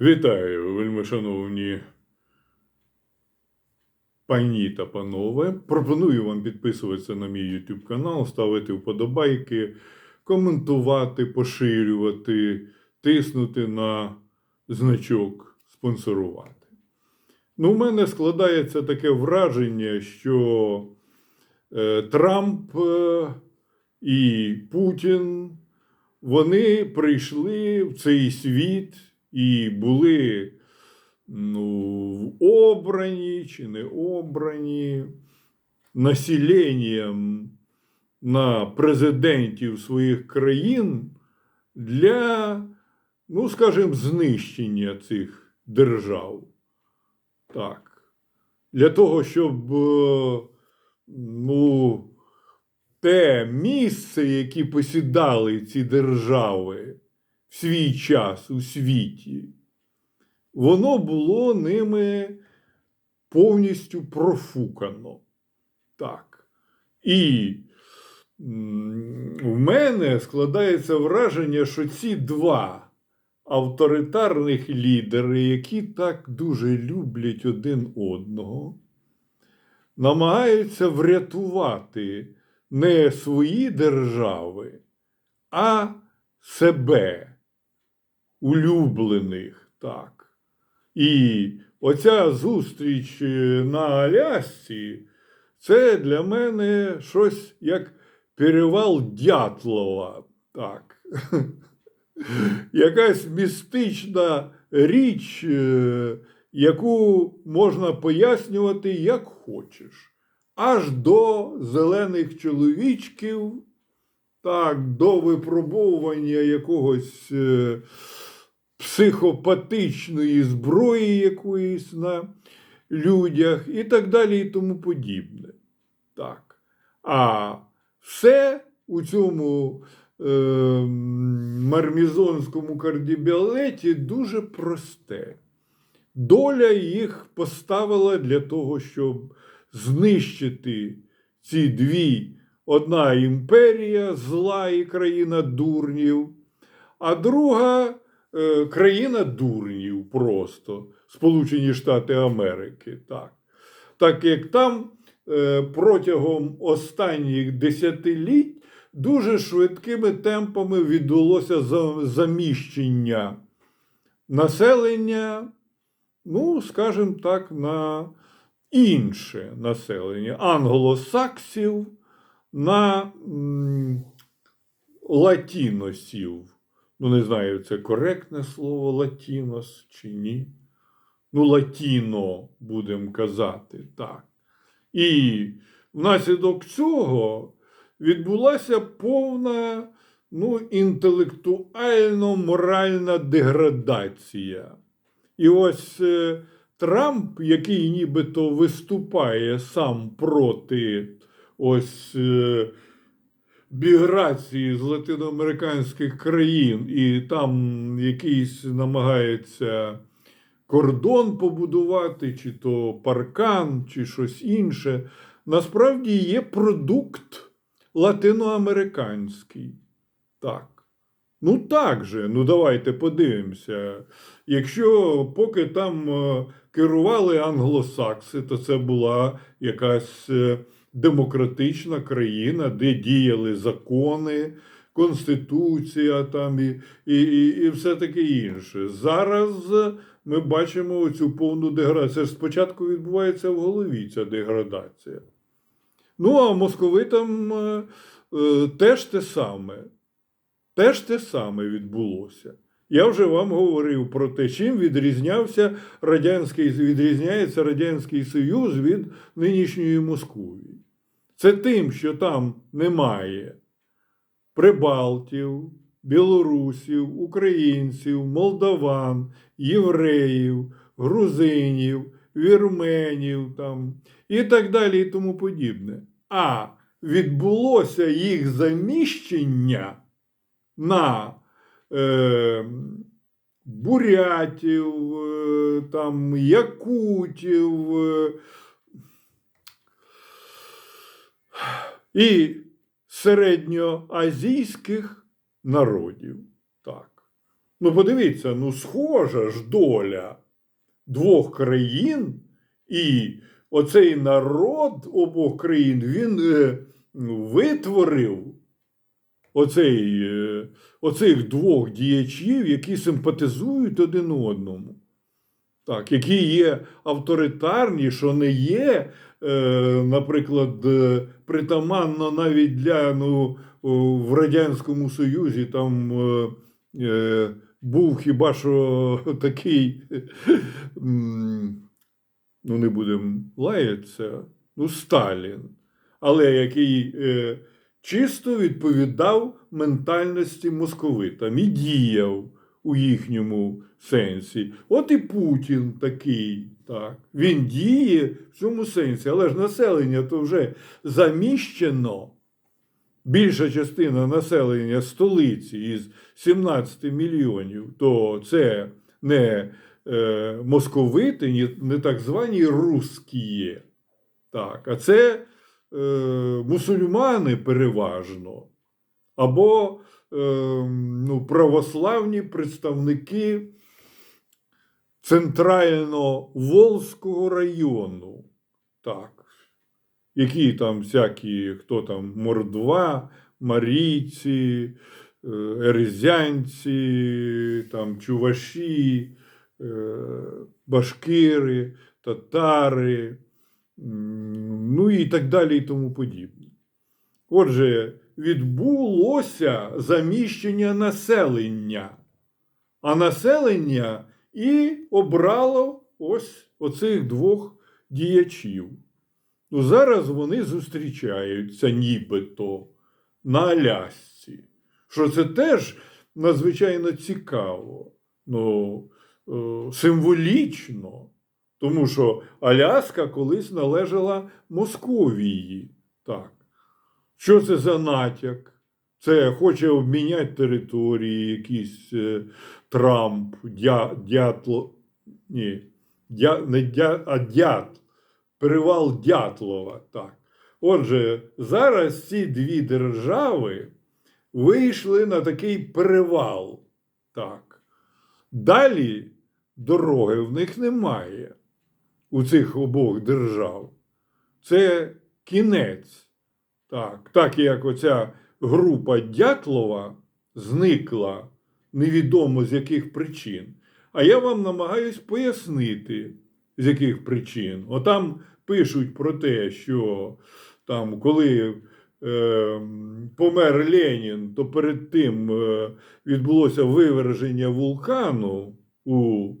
Вітаю, вельмишановні пані та панове. Пропоную вам підписуватися на мій YouTube канал, ставити вподобайки, коментувати, поширювати, тиснути на значок спонсорувати. Ну, у мене складається таке враження, що е, Трамп е, і Путін вони прийшли в цей світ і були ну, обрані чи не обрані населенням на президентів своїх країн для, ну, скажімо, знищення цих держав. Так. Для того, щоб е, ну, те місце, яке посідали ці держави свій час у світі, воно було ними повністю профукано. Так. І в мене складається враження, що ці два авторитарних лідери, які так дуже люблять один одного, намагаються врятувати не свої держави, а себе, улюблених. так. І оця зустріч е, на Алясці це для мене щось як перевал Дятлова. Так. Якась містична річ, е, яку можна пояснювати як хочеш аж до зелених чоловічків, так, до випробовування якогось е, психопатичної зброї якоїсь на людях і так далі, і тому подібне. Так. А все у цьому е, мармізонському кардібіалеті дуже просте. Доля їх поставила для того, щоб знищити ці дві: одна імперія, зла і країна дурнів, а друга країна дурнів просто Сполучені Штати Америки. Так, так як там е, протягом останніх десятиліть дуже швидкими темпами відбулося заміщення населення, ну, скажімо так, на інше населення англосаксів на латіносів. Ну, не знаю, це коректне слово латінос чи ні. Ну, латіно, будемо казати, так. І внаслідок цього відбулася повна ну, інтелектуально-моральна деградація. І ось е, Трамп, який нібито виступає сам проти ось е, міграції з латиноамериканських країн, і там якийсь намагається кордон побудувати, чи то паркан, чи щось інше, насправді є продукт латиноамериканський. Так. Ну так же, ну давайте подивимося. Якщо поки там е, керували англосакси, то це була якась е, демократична країна, де діяли закони, конституція там і, і, і, і все таке інше. Зараз ми бачимо цю повну деградацію. Спочатку відбувається в голові ця деградація. Ну, а московитам е, е, теж те саме. Теж те саме відбулося. Я вже вам говорив про те, чим відрізнявся радянський, відрізняється Радянський Союз від нинішньої Московії. Це тим, що там немає прибалтів, білорусів, українців, молдаван, євреїв, грузинів, вірменів там, і так далі, і тому подібне. А відбулося їх заміщення на е, бурятів, е, там, якутів е, і середньоазійських народів. Так. Ну, подивіться, ну, схожа ж доля двох країн, і оцей народ обох країн він е, витворив оцей, е, оцих двох діячів, які симпатизують один одному. Так, які є авторитарні, що не є, е, наприклад, е, притаманно навіть для ну, в Радянському Союзі там е, е, був хіба що такий, ну не будемо лаятися, ну, Сталін, але який е, чисто відповідав ментальності московитам і діяв у їхньому сенсі. От і Путін такий. Так. Він діє в цьому сенсі, але ж населення то вже заміщено. Більша частина населення столиці із 17 мільйонів, то це не е, московити, ні- не так звані русські. Так, а це е, мусульмани переважно, або ну, православні представники центрально-Волзького району. Так. Які там всякі, хто там мордва, марійці, е, ерезянці, там чуваші, е, башкири, татари, ну і так далі, і тому подібне. Отже, відбулося заміщення населення, а населення і обрало ось оцих двох діячів. Ну, зараз вони зустрічаються нібито на Алясці. Що це теж надзвичайно цікаво, ну, е, символічно, тому що Аляска колись належала Московії. Так. Що це за натяк? Це хоче обміняти території, якийсь е, Трамп, дя, дятло, ні, дя, не дя, а дят, перевал Дятлова. Так. Отже, зараз ці дві держави вийшли на такий перевал. Так. Далі дороги в них немає у цих обох держав. Це кінець. Так, так як оця група Дятлова зникла невідомо з яких причин. А я вам намагаюсь пояснити, з яких причин. Отам пишуть про те, що там, коли е, помер Ленін, то перед тим е, відбулося виверження вулкану у,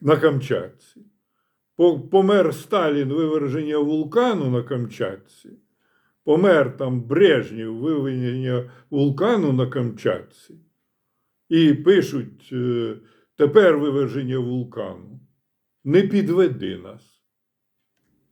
на Камчатці. По- Помер Сталін виверження вулкану на Камчатці. Помер там Брежнів виверження вулкану на Камчатці. І пишуть е, тепер виверження вулкану. Не підведи нас.